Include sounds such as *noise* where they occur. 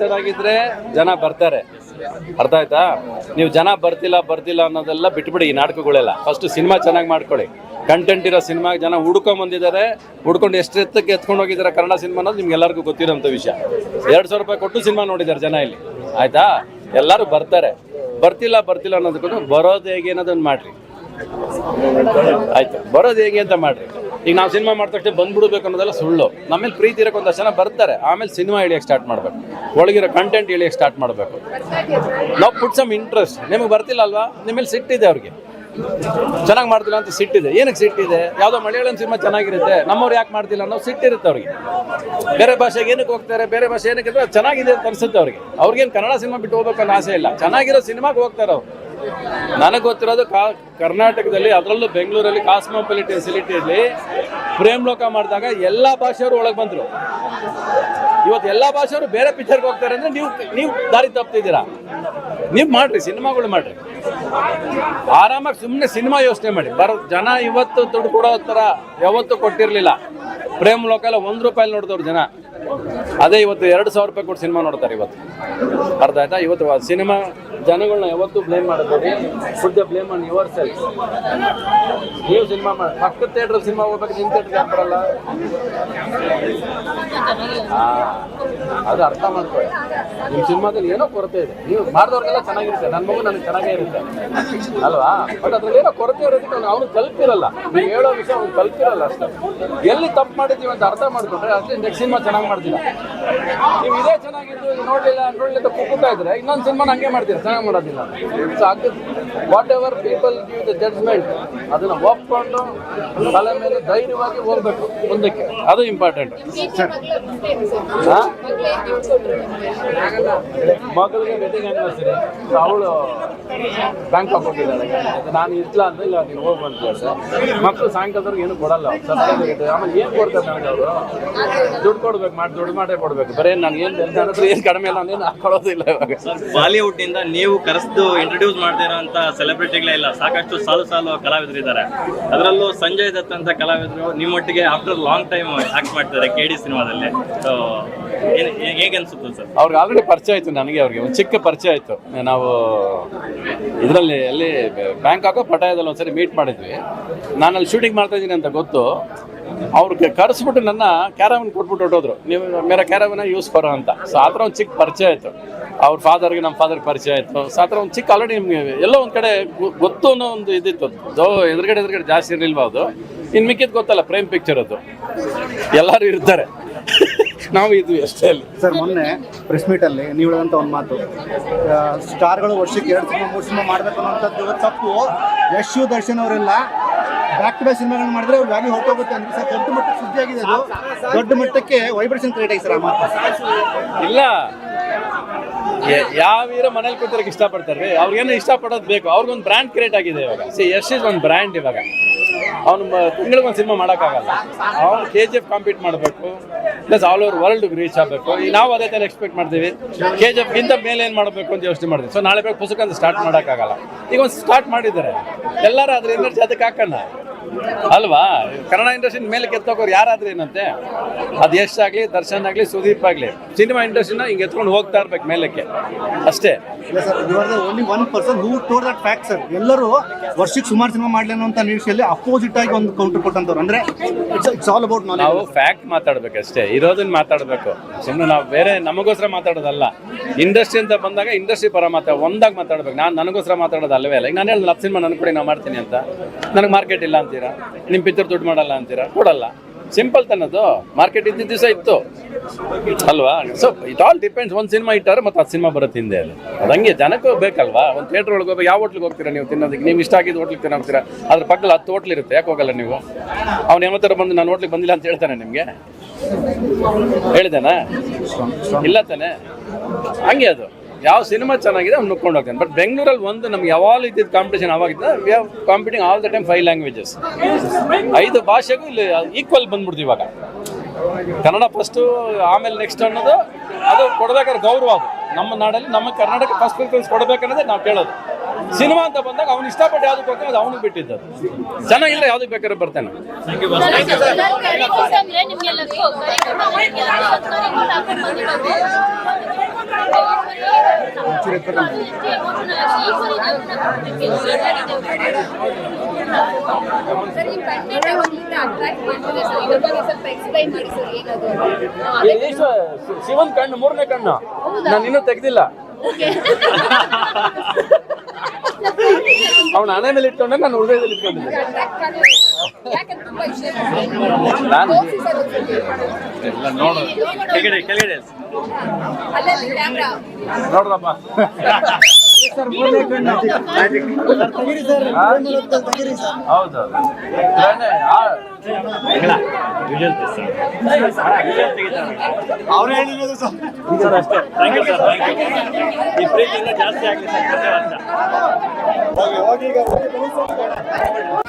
ಚೆನ್ನಾಗಿದ್ರೆ ಜನ ಬರ್ತಾರೆ. ಅರ್ಥ ಆಯ್ತಾ? ನೀವು ಜನ ಬರ್ತಿಲ್ಲ ಬರ್ತಿಲ್ಲ ಅನ್ನೋದೆಲ್ಲ ಬಿಟ್ಬಿಡಿ ಈ ನಾಟಕಗಳೆಲ್ಲ. ಫಸ್ಟ್ ಸಿನಿಮಾ ಚೆನ್ನಾಗಿ ಮಾಡ್ಕೊಳ್ಳಿ. ಕಂಟೆಂಟ್ ಇರೋ ಸಿನಿಮಾ, ಜನ ಹುಡ್ಕೊಂಡ್ ಬಂದಿದ್ದಾರೆ. ಹುಡ್ಕೊಂಡು ಎಷ್ಟು ಎತ್ತಕ್ಕೆ ಎತ್ಕೊಂಡು ಹೋಗಿದ್ದಾರೆ ಕನ್ನಡ ಸಿನಿಮಾ ಅನ್ನೋದು ನಿಮ್ಗೆ ಎಲ್ಲರಿಗೂ ಗೊತ್ತಿರೋಂಥ ವಿಷಯ. ಎರಡು ಸಾವಿರ ರೂಪಾಯಿ ಕೊಟ್ಟು ಸಿನಿಮಾ ನೋಡಿದ್ದಾರೆ ಜನ ಇಲ್ಲಿ. ಆಯ್ತಾ? ಎಲ್ಲರೂ ಬರ್ತಾರೆ. ಬರ್ತಿಲ್ಲ ಬರ್ತಿಲ್ಲ ಅನ್ನೋದಕ್ಕೂ ಬರೋದು ಹೇಗೆ ಅನ್ನೋದನ್ನ ಮಾಡ್ರಿ. ಆಯ್ತು. ಬರೋದು ಹೇಗೆ ಅಂತ ಮಾಡ್ರಿ. ಈಗ ನಾವು ಸಿನಿಮಾ ಮಾಡಿದ ತಕ್ಷಣ ಬಂದ್ಬಿಡ್ಬೇಕು ಅನ್ನೋದೆಲ್ಲ ಸುಳ್ಳು. ನಮ್ಮಲ್ಲಿ ಪ್ರೀತಿ ಇರೋಕೆ ಒಂದಷ್ಟು ಜನ ಬರ್ತಾರೆ. ಆಮೇಲೆ ಸಿನಿಮಾ ಇಳಿಯೋಕ್ಕೆ ಸ್ಟಾರ್ಟ್ ಮಾಡಬೇಕು. ಒಳಗಿರೋ ಕಂಟೆಂಟ್ ಇಳಿಯೋಕ್ಕೆ ಸ್ಟಾರ್ಟ್ ಮಾಡಬೇಕು. ನಾವು ಪುಟ್ ಸಮ್ ಇಂಟ್ರೆಸ್ಟ್ ನಿಮಗೆ ಬರ್ತಿಲ್ಲ ಅಲ್ವಾ? ನಿಮ್ಮಲ್ಲಿ ಸಿಟ್ಟಿದೆ ಅವ್ರಿಗೆ. ಚೆನ್ನಾಗಿ ಮಾಡ್ತಿಲ್ಲ ಅಂತ ಸಿಟ್ಟಿದೆ ಏನಕ್ಕೆ ಸಿಟ್ಟಿದೆ ಯಾವುದೋ ಮಲಯಾಳಂ ಸಿನಿಮಾ ಚೆನ್ನಾಗಿರುತ್ತೆ. ನಮ್ಮವ್ರು ಯಾಕೆ ಮಾಡ್ತಿಲ್ಲ ಅನ್ನೋ ಸಿಟ್ಟಿರುತ್ತೆ ಅವ್ರಿಗೆ. ಬೇರೆ ಭಾಷೆಗೆ ಏನಕ್ಕೆ ಹೋಗ್ತಾರೆ? ಬೇರೆ ಭಾಷೆ ಏನಕ್ಕೆ ಚೆನ್ನಾಗಿದೆ ಅಂತ ಅನ್ಸುತ್ತೆ ಅವ್ರಿಗೆ. ಅವ್ರಿಗೇನು ಕನ್ನಡ ಸಿನಿಮಾ ಬಿಟ್ಟು ಹೋಗ್ಬೇಕನ್ನ ಆಸೆ ಇಲ್ಲ. ಚೆನ್ನಾಗಿರೋ ಸಿನಿಮಾಗೆ ಹೋಗ್ತಾರೆ ಅವ್ರು. ನನಗೆ ಗೊತ್ತಿರೋದು ಕಾ ಕರ್ನಾಟಕದಲ್ಲಿ ಅದರಲ್ಲೂ ಬೆಂಗಳೂರಲ್ಲಿ ಕಾಸ್ಮೋಪಾಲಿಟಿ ಫೆಸಿಲಿಟಿಯಲ್ಲಿ ಪ್ರೇಮ್ ಲೋಕ ಮಾಡಿದಾಗ ಎಲ್ಲ ಭಾಷೆಯವರು ಒಳಗೆ ಬಂದರು. ಇವತ್ತು ಎಲ್ಲ ಭಾಷೆಯವರು ಬೇರೆ ಪಿಕ್ಚರ್ಗೆ ಹೋಗ್ತಾರೆ ಅಂದರೆ ನೀವು ನೀವು ದಾರಿ ತಪ್ತಿದ್ದೀರಾ? ನೀವು ಮಾಡಿರಿ, ಸಿನಿಮಾಗಳು ಮಾಡಿರಿ. ಆರಾಮಾಗಿ ಸುಮ್ಮನೆ ಸಿನಿಮಾ ಯೋಚನೆ ಮಾಡಿ. ಬರೋ ಜನ ಇವತ್ತು ದುಡ್ಡು ಕೊಡೋ ಥರ ಯಾವತ್ತೂ ಕೊಟ್ಟಿರಲಿಲ್ಲ. ಪ್ರೇಮ್ ಲೋಕಲ್ಲ ಒಂದು ರೂಪಾಯಿ ನೋಡಿದವ್ರು ಜನ. ಅದೇ ಇವತ್ತು ಎರಡು ಸಾವಿರ ರೂಪಾಯಿ ಕೊಟ್ಟು ಸಿನಿಮಾ ನೋಡ್ತಾರೆ ಇವತ್ತು. ಅರ್ಥ ಆಯ್ತಾ? ಇವತ್ತು ಸಿನಿಮಾ ಜನಗಳನ್ನ ಯಾವತ್ತೂ ಬ್ಲೇಮ್ ಮಾಡಬೇಡಿ put blame on yourself ನೀವು ಸಿನಿಮಾ ಮಾಡಿ ಪಕ್ಕದ ಥಿಯೇಟ್ರ್ ಸಿನಿಮಾ ಹೋಗ್ಬೇಕು ನಿಮ್ಮ ಥಿಯೇಟರ್ ಯಾಕೆ ಅದು ಅರ್ಥ ಮಾಡ್ಕೊಳ್ಳಿ. ನಿಮ್ಮ ಸಿನಿಮಾದಲ್ಲಿ ಏನೋ ಕೊರತೆ ಇದೆ. ನೀವು ಮಾಡಿದವ್ರಿಗೆಲ್ಲ ಚೆನ್ನಾಗಿರುತ್ತೆ. ನನ್ನ ಮಗು ನನಗೆ ಚೆನ್ನಾಗೇ ಇರುತ್ತೆ. ಅಲ್ವಾ? ಬಟ್ ಅದ್ರಲ್ಲಿ ಏನೋ ಕೊರತೆ ಇರೋದಕ್ಕೆ ಅವ್ನು ಕಲ್ತಿರಲ್ಲ. ನೀವು ಹೇಳೋ ವಿಷಯ ಅವ್ನು ಕಲ್ತಿರಲ್ಲ ಅಷ್ಟೇ. ಎಲ್ಲಿ ತಪ್ಪು ಮಾಡಿದ್ದೀವಿ ಅಂತ ಅರ್ಥ ಮಾಡ್ಕೊಂಡ್ರೆ ಅಷ್ಟೇ ನೆಕ್ಸ್ಟ್ ಸಿನಿಮಾ ಚೆನ್ನಾಗಿ ಮಾಡ್ತೀರಾ ನೀವು ಇದೇ ಚೆನ್ನಾಗಿದ್ದು ನೋಡಲಿಲ್ಲ ನೋಡಲಿಲ್ಲ ಅಂತ ಕುಕ್ಕುತ್ತಾ ಇದ್ರೆ ಇನ್ನೊಂದು ಸಿನಿಮಾ ಹಂಗೆ ಮಾಡ್ತೀರಾ ಚೆನ್ನಾಗಿ ಮಾಡೋದಿಲ್ಲ so whatever people give the judgement ಅದನ್ನು ಒಪ್ಕೊಂಡು ತಲೆ ಮೇಲೆ ಧೈರ್ಯವಾಗಿ ಹೋಗ್ಬೇಕು ಮುಂದಕ್ಕೆ ಅದು ಇಂಪಾರ್ಟೆಂಟ್ ಮಗಳಿಗೆ ವೆಡ್ಡಿಂಗ್ ಆ್ಯನಿವರ್ಸರಿ ಅವಳು ಬ್ಯಾಂಕಾಕ್ ಹೋಗಿದ್ದಾಳೆ ನಾನು ಇರ್ಲ ಅಂತ ಇಲ್ಲ ನೀನು ಹೋಗಿ ಬಂತು ಸರ್ ಮಕ್ಕಳು ಸಾಯಂಕಾಲದವ್ರಿಗೆ ಏನು ಕೊಡಲ್ಲ. ಆಮೇಲೆ ಏನು ಕೊಡ್ತಾರೆ ನನಗೆ ಅವರು? ದುಡ್ಡು ಕೊಡ್ಬೇಕು ಮಾಡಿ ದುಡ್ಡು ಮಾಡೇ ಕೊಡ್ಬೇಕು. ಬರೀ ನಾನು ಏನು ನನ್ನ ಹತ್ರ ಏನು ಕಡಿಮೆ ಇಲ್ಲ ನಾನು ಹಾಕೊಳ್ಳೋದಿಲ್ಲ ಇವಾಗ. ಬಾಲಿವುಡ್ನಿಂದ ನೀವು ಕರೆಸ್ದು ಇಂಟ್ರೊಡ್ಯೂಸ್ ಮಾಡ್ತಿರೋ ಅಂತ ಸೆಲೆಬ್ರಿಟಿಗಳೇ ಇಲ್ಲ. ಸಾಕಷ್ಟು ಸಾಲು ಸಾಲು ಕಲಾವಿದರು ಇದ್ದಾರೆ. ಅದರಲ್ಲೂ ಸಂಜಯ್ ದತ್ ಅಂತ ಕಲಾವಿದರು ನಿಮ್ಮೊಟ್ಟಿಗೆ ಆಫ್ಟರ್ ಲಾಂಗ್ ಟೈಮ್ ಆಕ್ಟ್ ಮಾಡ್ತಿದ್ದಾರೆ ಕೆ ಡಿ ಸಿನಿಮಾದಲ್ಲಿ. ಸೊ ಹೇಗೆ ಅನ್ಸುತ್ತೆ ಸರ್? ಅವ್ರಿಗೆ ಆಲ್ರೆಡಿ ಪರಿಚಯ ಆಯ್ತು ನನಗೆ ಅವ್ರಿಗೆ. ಒಂದು ಚಿಕ್ಕ ಪರಿಚಯ ಆಯ್ತು. ನಾವು ಇದರಲ್ಲಿ ಅಲ್ಲಿ ಬ್ಯಾಂಕಾಕೋ ಪಟಾಯದಲ್ಲಿ ಒಂದ್ಸರಿ ಮೀಟ್ ಮಾಡಿದ್ವಿ. ನಾನು ಅಲ್ಲಿ ಶೂಟಿಂಗ್ ಮಾಡ್ತಾ ಇದ್ದೀನಿ ಅಂತ ಗೊತ್ತು. ಅವ್ರಿಗೆ ಕರೆಸ್ಬಿಟ್ಟು ನನ್ನ ಕ್ಯಾರವನ್ ಕೊಟ್ಬಿಟ್ಟು ಹೊಟ್ಟೋದ್ರು ನೀವು ಮೇರ ಕ್ಯಾರವನ ಯೂಸ್ ಬರೋ ಅಂತ. ಸೊ ಆ ಥರ ಒಂದು ಚಿಕ್ಕ ಪರಿಚಯ ಆಯಿತು. ಅವ್ರ ಫಾದರ್ಗೆ ನಮ್ಮ ಫಾದರ್ಗೆ ಪರಿಚಯ ಆಯಿತು. ಸೊ ಆ ಥರ ಒಂದು ಚಿಕ್ಕ ಆಲ್ರೆಡಿ ನಿಮಗೆ ಎಲ್ಲೋ ಒಂದು ಕಡೆ ಗೊತ್ತು ಅನ್ನೋ ಒಂದು ಇದಿತ್ತು. ದೋ ಎದುರುಗಡೆ ಎದುರುಗಡೆ ಜಾಸ್ತಿ ಇರಲಿಲ್ವಾ ಅದು? ಇನ್ನು ಮಿಕ್ಕಿದ್ದು ಗೊತ್ತಲ್ಲ ಪ್ರೇಮ್ ಪಿಕ್ಚರ್ ಅದು. ಎಲ್ಲರೂ ಇರ್ತಾರೆ. ನಾವು ಇದ್ವಿ ಅಷ್ಟೇ ಅಲ್ಲಿ. ಸರ್ ಮೊನ್ನೆ ಪ್ರೆಸ್ ಮೀಟ್ ಅಲ್ಲಿ ನೀವು ಹೇಳಿದಂತ ಒಂದು ಮಾತು. ಆ, ಸ್ಟಾರ್ಗಳು ವರ್ಷಕ್ಕೆ ಎರಡು ಸಿನಿಮಾ ಮೂರು ಸಿನಿಮಾ ಮಾಡ್ಬೇಕು ಅನ್ನೋಂಥದ್ದು ತಪ್ಪು. ಯಶ್ ದರ್ಶನ್ ಅವರೆಲ್ಲ ಬ್ಯಾಕ್ ಟು ಬ್ಯಾಕ್ ಸಿನಿಮಾಗಳನ್ನ ಮಾಡಿದ್ರೆ ಅವ್ರ ವ್ಯಾಲ್ಯೂ ಹೊರಟೋಗುತ್ತೆ ಅಂತ ಸರ್ ದೊಡ್ಡ ಮಟ್ಟಕ್ಕೆ ಸುದ್ದಿ ಆಗಿದೆ ಅದು ದೊಡ್ಡ ಮಟ್ಟಕ್ಕೆ ವೈಬ್ರೇಷನ್ ಕ್ರಿಯೇಟ್ ಆಗಿದೆ ಸರ್ ಆ ಮಾತು. ಇಲ್ಲ. ಯ- ಯಾವ ಹೀರೋ ಮನೇಲಿ ಕೂತಿರಕ್ಕೆ ಇಷ್ಟಪಡ್ತಾರೆ ಅವ್ರಿಗೇನು ಇಷ್ಟಪಡೋದು ಬೇಕು. ಅವ್ರಿಗೊಂದು ಬ್ರ್ಯಾಂಡ್ ಕ್ರಿಯೇಟ್ ಆಗಿದೆ ಇವಾಗ. ಸಿ ಯಶ್ ಇಸ್ ಒಂದು ಬ್ರ್ಯಾಂಡ್ ಇವಾಗ. ಅವ್ನು ತಿಂಗಳಿಗೆ ಒಂದು ಸಿನಿಮಾ ಮಾಡೋಕ್ಕಾಗಲ್ಲ. ಅವ್ನು ಕೆ ಜಿ ಎಫ್ ಕಾಂಪೀಟ್ ಮಾಡಬೇಕು. Plus all over world reach ಆಗಬೇಕು. ಈಗ ನಾವು ಅದೇ ಥರ ಎಕ್ಸ್ಪೆಕ್ಟ್ ಮಾಡ್ತೀವಿ. ಕೆ ಜಿ ಎಫ್ಗಿಂತ ಮೇಲೆ ಏನು ಮಾಡಬೇಕು ಅಂತ ಯೋಚನೆ ಮಾಡ್ತೀವಿ. ಸೊ ನಾಳೆ ಬೇಕು ಪುಸ್ತಕ ಸ್ಟಾರ್ಟ್ ಮಾಡೋಕ್ಕಾಗಲ್ಲ. ಈಗ ಒಂದು ಸ್ಟಾರ್ಟ್ ಮಾಡಿದ್ದಾರೆ. ಎಲ್ಲರೂ ಅದ್ರ ಎನರ್ಜಿ ಅದಕ್ಕೆ ಹಾಕೋಣ. ಅಲ್ವಾ? ಕನ್ನಡ ಇಂಡಸ್ಟ್ರಿ ಮೇಲೆ ಕೆತ್ತೋಗೋರು ಯಾರಾದ್ರೂ ಏನಂತೆ? ಅದು ಯಶ್ ಆಗಲಿ ದರ್ಶನ್ ಆಗಲಿ ಸುದೀಪ್ ಆಗಲಿ. ಸಿನಿಮಾ ಇಂಡಸ್ಟ್ರಿನ ಹಿಂಗೆ ಎತ್ಕೊಂಡು ಹೋಗ್ತಾ ಇರ್ಬೇಕು ಮೇಲಕ್ಕೆ. ಅಷ್ಟೇ. Only one person who tore that fact sir ಎಲ್ಲರೂ ವರ್ಷಕ್ಕೆ ಸುಮಾರು ಸಿನಿಮಾ ಮಾಡಲಿ ಅಂತ ನಿರೀಕ್ಷೆಯಲ್ಲಿ ಅಪೋಸಿಟ್ ಆಗಿ ಒಂದು ಕೌಂಟರ್ ಕೊಟ್ಟಂತವ್ರು. ಅಂದ್ರೆ ಇಟ್ಸ್ ಆಲ್ ಅಬೌಟ್ ನಾವು ಫ್ಯಾಕ್ಟ್ ಮಾತಾಡ್ಬೇಕು ಅಷ್ಟೇ ಇರೋದನ್ನ ಮಾತಾಡಬೇಕು. ಸುಮ್ಮನೆ ನಾವು ಬೇರೆ ನಮಗೋಸ್ಕರ ಮಾತಾಡೋದಲ್ಲ. ಇಂಡಸ್ಟ್ರಿ ಅಂತ ಬಂದಾಗ ಇಂಡಸ್ಟ್ರಿ ಪರ ಮಾತಾ ಒಂದಾಗಿ ಮಾತಾಡ್ಬೇಕು. ನಾನು ನನಗೋಸ್ಕರ ಮಾತಾಡೋದು ಅಲ್ಲವೇ ಅಲ್ಲ. ಈಗ ನಾನು ಹೇಳಿದ್ರೆ ಹತ್ತು ಸಿನಿಮಾ ನನ್ನ ಕೂಡ ನಾವು ಮಾಡ್ತೀನಿ ಅಂತ. ನನಗೆ ಮಾರ್ಕೆಟ್ ಇಲ್ಲ ಅಂತೀರಾ? ನಿಮ್ಮ ಪಿಕ್ಚರ್ ದುಡ್ಡು ಮಾಡಲ್ಲ ಅಂತೀರಾ? ಕೊಡಲ್ಲ. ಸಿಂಪಲ್ ತನ್ನದು ಮಾರ್ಕೆಟ್ ಇದ್ದಿದ್ದ ದಿವಸ ಇತ್ತು. ಅಲ್ವಾ? ಸೊ ಇಟ್ ಆಲ್ ಡಿಪೆಂಡ್ಸ್ ಒಂದು ಸಿನಿಮಾ ಇಟ್ಟಾರೆ ಮತ್ತೆ ಆ ಸಿನಿಮಾ ಬರುತ್ತೆ ಹಿಂದೆ ಅಲ್ಲಿ. ಅದು ಜನಕ್ಕೂ ಬೇಕಲ್ವಾ? ಒಂದು ಥಿಯೇಟರ್ ಒಳಗೆ ಹೋಗಿ ಯಾವ ಹೋಟ್ಲಿಗೆ ಹೋಗ್ತೀರಾ ನೀವು ತಿನ್ನೋದಕ್ಕೆ? ನೀವು ಇಷ್ಟ ಆಗಿದ್ದು ಹೋಟ್ಲಿಗೆ ತಿನ್ನೋ ಹೋಗ್ತೀರಾ ಅದ್ರ ಪಕ್ಕದಲ್ಲಿ ಹತ್ತು ಹೋಟ್ಲ್ ಇರುತ್ತೆ. ಯಾಕೆ ಹೋಗಲ್ಲ ನೀವು? ಅವ್ನು ಯಾವತ್ತರ ಬಂದು ನಾನು ಹೋಟ್ಲಿಗೆ ಬಂದಿಲ್ಲ ಅಂತ ಹೇಳ್ತಾನೆ ನಿಮಗೆ? ಹೇಳಿದಾನಾ ಇಲ್ಲ ತಾನೆ? ಹಂಗೆ ಅದು. ಯಾವ ಸಿನಿಮಾ ಚೆನ್ನಾಗಿದೆ ಅವ್ನು ನುಕ್ಕೊಂಡು ಹೋಗ್ತಾನೆ. ಬಟ್ ಬೆಂಗಳೂರಲ್ಲಿ ಒಂದು ನಮ್ಗೆ ಯಾವಾಗ ಇದ್ದಿದ್ದು competition ಆವಾಗಿದ್ದ we are competing all the time five languages ಐದು ಭಾಷೆಗೂ ಇಲ್ಲಿ ಈಕ್ವಲ್ ಬಂದ್ಬಿಡ್ತು ಇವಾಗ. ಕನ್ನಡ ಫಸ್ಟು ಆಮೇಲೆ ನೆಕ್ಸ್ಟ್ ಅನ್ನೋದು ಅದು ಕೊಡಬೇಕಾದ್ರೆ ಗೌರವ ಅದು. ನಮ್ಮ ನಾಡಲ್ಲಿ ನಮ್ಮ ಕರ್ನಾಟಕ ಫಸ್ಟ್ ಪ್ರಿಫರೆನ್ಸ್ ಕೊಡಬೇಕನ್ನೋದೇ ನಾವು ಕೇಳೋದು. ಸಿನಿಮಾ ಅಂತ ಬಂದಾಗ ಅವ್ನು ಇಷ್ಟಪಟ್ಟು ಯಾವ್ದು ಕೊಡ್ತಾನೆ ಅದು ಅವನಿಗೆ ಬಿಟ್ಟಿದ್ದು ಅದು. ಚೆನ್ನಾಗಿಲ್ಲ ಯಾವ್ದಕ್ಕೆ ಬೇಕಾದ್ರೆ ಬರ್ತಾನೆ. ಶಿವನ್ ಕಣ್ಣು ಮೂರನೇ ಕಣ್ಣು. ನಾನು ಇನ್ನೂ ತೆಗ್ದಿಲ್ಲ. *laughs* ಅವನ ಹಣೆ ಮೇಲೆ ಇಟ್ಕೊಂಡೆ ನಾನು ಹೃದಯದಲ್ಲಿ ಇಟ್ಕೊಂಡಿದ್ದೆ attract ಮಾಡೋದು ಯಾಕಂದ್ರೆ ತುಂಬಾ ಇಷ್ಟ ನಾನು-. ಎಲ್ಲ ನೋಡು ಕೆಳಗಡೆ ಕೆಳಗಡೆ ನೋಡ್ರಪ್ಪ ಹೌದು ಅವ್ರು ಹೇಳಿರೋದು ಸರ್ ಅಷ್ಟೇ thank you sir thank you ಈ ಜಾಸ್ತಿ ಆಗಲಿ ಸರ್